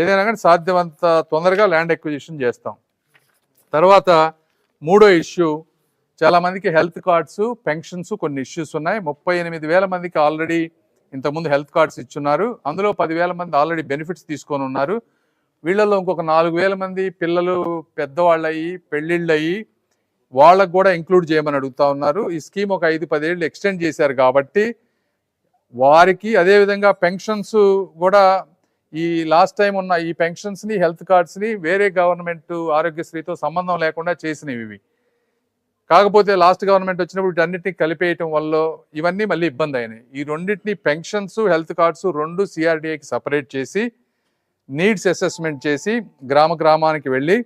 ఏదైనా కానీ సాధ్యమంత తొందరగా ల్యాండ్ ఎక్విజిషన్ చేస్తాం. తర్వాత మూడో ఇష్యూ చాలామందికి హెల్త్ కార్డ్స్ పెన్షన్స్ కొన్ని ఇష్యూస్ ఉన్నాయి. ముప్పై ఎనిమిది వేల మందికి ఆల్రెడీ ఇంతకుముందు హెల్త్ కార్డ్స్ ఇచ్చున్నారు. అందులో పదివేల మంది ఆల్రెడీ బెనిఫిట్స్ తీసుకొని ఉన్నారు. వీళ్ళలో ఇంకొక నాలుగు వేల మంది పిల్లలు పెద్దవాళ్ళు అయ్యి పెళ్ళిళ్ళు అయ్యి వాళ్ళకు కూడా ఇంక్లూడ్ చేయమని అడుగుతా ఉన్నారు. ఈ స్కీమ్ ఒక ఐదు పదేళ్ళు ఎక్స్టెండ్ చేశారు కాబట్టి వారికి అదేవిధంగా పెన్షన్స్ కూడా ఈ లాస్ట్ టైం ఉన్న ఈ పెన్షన్స్ని హెల్త్ కార్డ్స్ని వేరే గవర్నమెంట్ ఆరోగ్యశ్రీతో సంబంధం లేకుండా చేసినవి ఇవి. కాకపోతే లాస్ట్ గవర్నమెంట్ వచ్చినప్పుడు వీటన్నిటిని కలిపేయటం వల్ల ఇవన్నీ మళ్ళీ ఇబ్బంది అయినాయి. ఈ రెండింటిని పెన్షన్స్ హెల్త్ కార్డ్స్ రెండు సిఆర్డిఏకి సపరేట్ చేసి నీడ్స్ అసెస్మెంట్ చేసి గ్రామ గ్రామానికి వెళ్ళి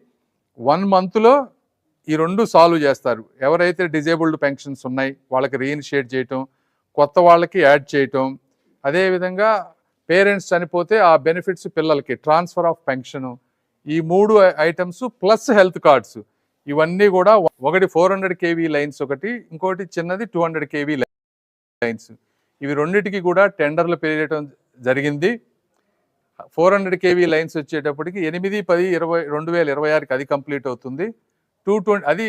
వన్ మంత్లో ఈ రెండు సాల్వ్ చేస్తారు. ఎవరైతే డిజేబుల్డ్ పెన్షన్స్ ఉన్నాయి వాళ్ళకి రీఇనిషియేట్ చేయటం కొత్త వాళ్ళకి యాడ్ చేయటం అదేవిధంగా పేరెంట్స్ చనిపోతే ఆ బెనిఫిట్స్ పిల్లలకి ట్రాన్స్ఫర్ ఆఫ్ పెన్షన్ ఈ మూడు ఐటమ్స్ ప్లస్ హెల్త్ కార్డ్స్. ఇవన్నీ కూడా ఒకటి ఫోర్ హండ్రెడ్ కేవీ లైన్స్ ఒకటి ఇంకోటి చిన్నది టూ హండ్రెడ్ కేవీ లైన్స్. ఇవి రెండిటికి కూడా టెండర్లు పెరగటం జరిగింది. ఫోర్ హండ్రెడ్ కేవీ లైన్స్ వచ్చేటప్పటికి ఎనిమిది పది ఇరవై రెండు వేల ఇరవై ఆరుకి అది కంప్లీట్ అవుతుంది. టూ ట్వంటీ అది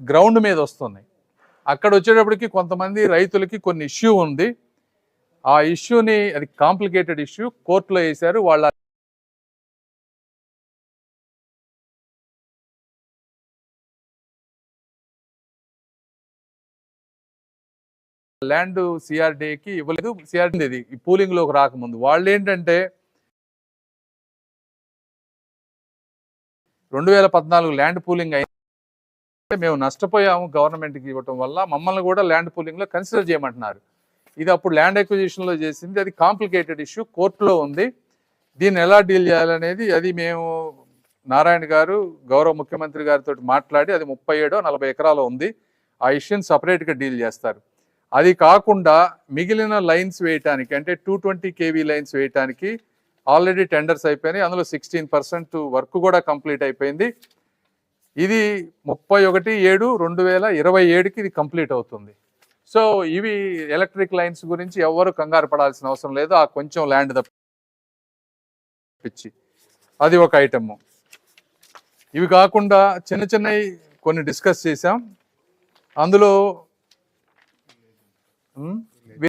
గ్రౌండ్ మీద వస్తుంది. అక్కడ వచ్చేటప్పటికి కొంతమంది రైతులకి కొన్ని ఇష్యూ ఉంది. ఆ ఇష్యూని అది కాంప్లికేటెడ్ ఇష్యూ కోర్టులో వేశారు వాళ్ళ ల్యాండ్ సిఆర్డీకి ఇవ్వలేదు. సిఆర్డీ ఇది ఈ పూలింగ్లోకి రాకముందు. వాళ్ళు ఏంటంటే రెండు వేల పద్నాలుగు ల్యాండ్ పూలింగ్ అయితే మేము నష్టపోయాము గవర్నమెంట్కి ఇవ్వటం వల్ల మమ్మల్ని కూడా ల్యాండ్ పూలింగ్లో కన్సిడర్ చేయమంటున్నారు. ఇది అప్పుడు ల్యాండ్ ఎక్విజిషన్లో చేసింది. అది కాంప్లికేటెడ్ ఇష్యూ కోర్టులో ఉంది. దీన్ని ఎలా డీల్ చేయాలనేది అది మేము నారాయణ గారు గౌరవ ముఖ్యమంత్రి గారితో మాట్లాడి అది ముప్పై ఏడో నలభై ఎకరాలు ఉంది. ఆ ఇష్యూని సపరేట్గా డీల్ చేస్తారు. అది కాకుండా మిగిలిన లైన్స్ వేయటానికి అంటే టూ ట్వంటీ కేవీ లైన్స్ వేయటానికి ఆల్రెడీ టెండర్స్ అయిపోయినాయి. అందులో సిక్స్టీన్ పర్సెంట్ వర్క్ కూడా కంప్లీట్ అయిపోయింది. ఇది ముప్పై ఒకటి ఏడు రెండు వేల ఇరవై ఏడుకి ఇది కంప్లీట్ అవుతుంది. సో ఇవి ఎలక్ట్రిక్ లైన్స్ గురించి ఎవ్వరు కంగారు పడాల్సిన అవసరం లేదు. ఆ కొంచెం ల్యాండ్ తప్పించి. అది ఒక ఐటమ్ ఇవి కాకుండా చిన్న చిన్నవి కొన్ని డిస్కస్ చేసాం అందులో